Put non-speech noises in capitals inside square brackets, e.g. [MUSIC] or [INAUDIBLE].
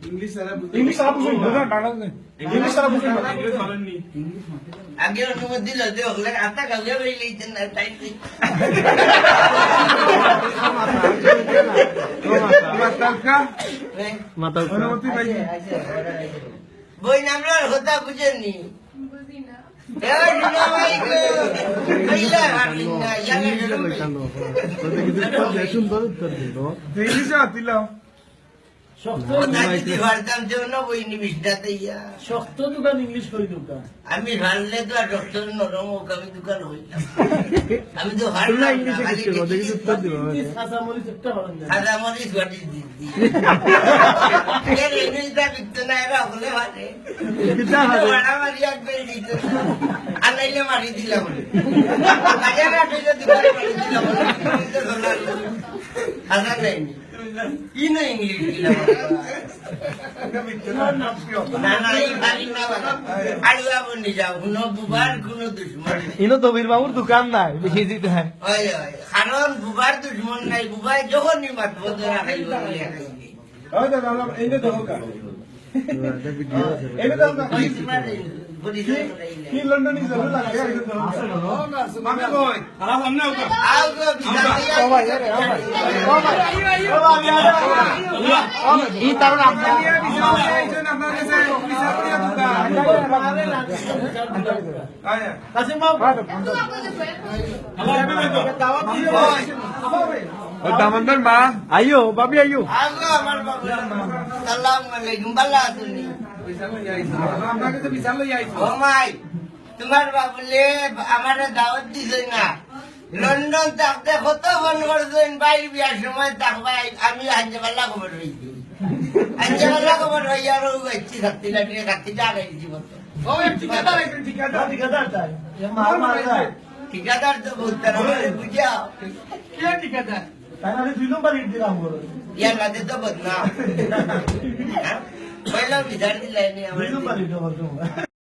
নি। না। না না। ইংলিশ সারা বুঝুন ইংলিশ সারা বুঝুন আগে অনুমতি দিল যে ওগুলো আতা গালে বেরিয়েছেন না তাই তুই মাথা বই নামলার কথা বুঝেননি এই দুলা ভাই গো কইলা না সুন্দর উত্তর দিল যদি ভারতাম যে না আমি হারলে তো আর ডক্টর নরম হোক আমি দোকান হইলাম আমি তো হারলাম ইংলিশে কিছু কথা কিছু উত্তর দিব কাঁচা মরিচ একটা হলেন না সাদা মরিচ ঘটি ইংলিশটা বিকতো না এরা হলে কিতা মারি। একবার দিত। আর মারি দিলাম। দোকান না না এই না বাবা আলুয়া বনি যাও কোনো বুবার কোনো দুশ্মন ইনো তবির বাবুর দোকান নাই বেশি দিতে হয় ওই ওই কারণ বুবার দুশ্মন নাই বুবাই যখনই মাতব তোরা খাইব বলে খাইবি ওই দাদা এনে দেখো কা কি লন্ডন ইজ জরুর লাগা এনে দেখো মামে কই আও গো ই তার আপনার কাশিম বাবু দামন্দর মা আইও বাবি আইও আগো আমার বাবু সালাম আলাইকুম বালা তুমি ও মাই তোমার বাবুলে আমার দাওয়াত দিছে না লন্ডন থাকতে কত ফোন করছেন বাইর বিয়ার সময় থাকবাই আমি আজকে খবর হয়েছি আজকে খবর হয়ে আর গেছি থাকতে লাটিয়ে থাকতে যা গেছি ঠিকাদার তো বলতে বুঝাও ঠিকাদার তাই না দুই নম্বর ইট দিলাম বলো ইয়ার রাতে তো বদনাম। [LAUGHS] પહેલા વિધાનની લાઈને આવડે